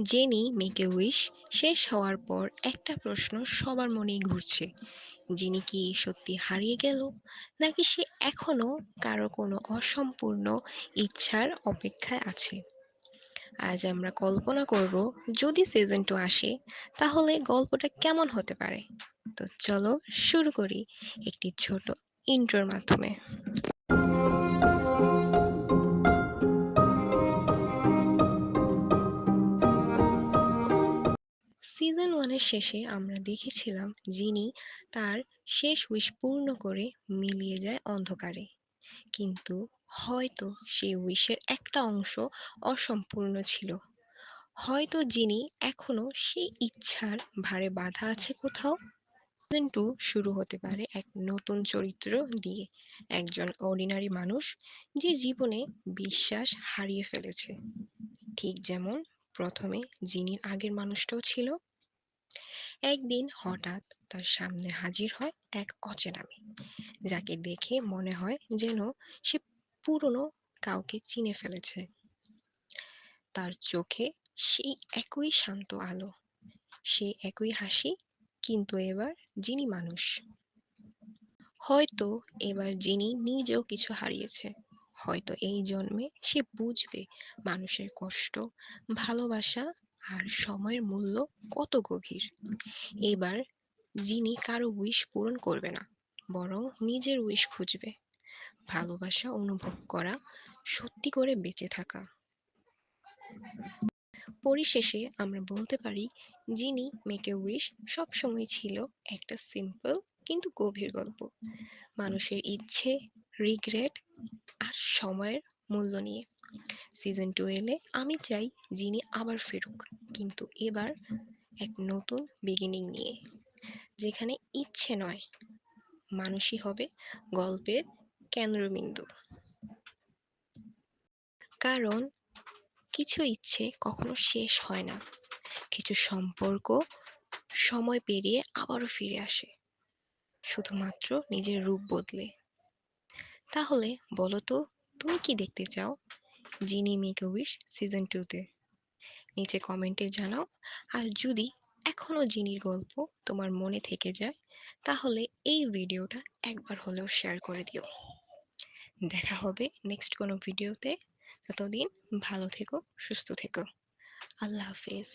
Jenny মেকে wish শেষ হওয়ার পর একটা প্রশ্ন সবার মনেই ঘুরছে। জিনি কি সত্যি হারিয়ে গেল? নাকি সে এখনও কারও কোনো অসম্পূর্ণ ইচ্ছার অপেক্ষায় আছে? আজ আমরা কল্পনা করব, যদি সিজন টু আসে, তাহলে গল্পটা কেমন হতে পারে? তো চলো শুরু করি একটি ছোট ইন্ট্রোর মাধ্যমে। সিজন ওয়ানের শেষে আমরা দেখেছিলাম জিনি তার শেষ উইশ পূর্ণ করে মিলিয়ে যায় অন্ধকারে। কিন্তু হয়তো সেই উইশের একটা অংশ অসম্পূর্ণ ছিল। হয়তো যিনি এখনও সেই ইচ্ছার ভারে বাধা আছে কোথাও? সিজন টু শুরু হতে পারে এক নতুন চরিত্র দিয়ে। একজন অর্ডিনারি মানুষ যে জীবনে বিশ্বাস হারিয়ে ফেলেছে। ঠিক যেমন প্রথমে যিনি আগের মানুষটাও ছিল। একদিন হঠাৎ তার সামনে হাজির হয় এক অচেনা মেয়ে, যাকে দেখে মনে হয় যেন সে পুরনো কাউকে চিনে ফেলেছে। তার চোখে সেই একই শান্ত আলো, সে একই হাসি, কিন্তু এবার যিনি মানুষ। হয়তো এবার যিনি নিজেও কিছু হারিয়েছে, হয়তো এই জন্মে সে বুঝবে মানুষের কষ্ট, ভালোবাসা আর সময়ের মূল্য কত গভীর? এবার যিনি কারও উইশ পূরণ করবে না, বরং নিজের উইশ খুঁজবে। ভালোবাসা অনুভব করা, সত্যি করে বেঁচে থাকা। পরিশেষে আমরা বলতে পারি, যিনি মেকে উইশ সবসময় ছিল একটা সিম্পল কিন্তু গভীর গল্প। মানুষের ইচ্ছে রিগ্রেট আর সময়ের মূল্য নিয়ে। সিজন টু এলে আমি চাই যিনি আবার ফেরুক। কিন্তু এবার এক নতুন বিগিনিং নিয়ে, যেখানে ইচ্ছে নয় মানুষই হবে গল্পের কেন্দ্রবিন্দু। কারণ কিছু ইচ্ছে কখনো শেষ হয় না। কিছু সম্পর্ক সময় পেরিয়ে আবারও ফিরে আসে, শুধুমাত্র নিজের রূপ বদলে। তাহলে বলো তো, তুমি কি দেখতে চাও? জিনি মেক উইশ সিজন টুতে নিচে কমেন্টে জানাও, আর যদি এখনও জিনির গল্প তোমার মনে থেকে যায়, তাহলে এই ভিডিওটা একবার হলেও শেয়ার করে দিও। দেখা হবে নেক্সট কোনো ভিডিওতে। ততদিন ভালো থেকো, সুস্থ থেকো। আল্লাহ হাফিজ।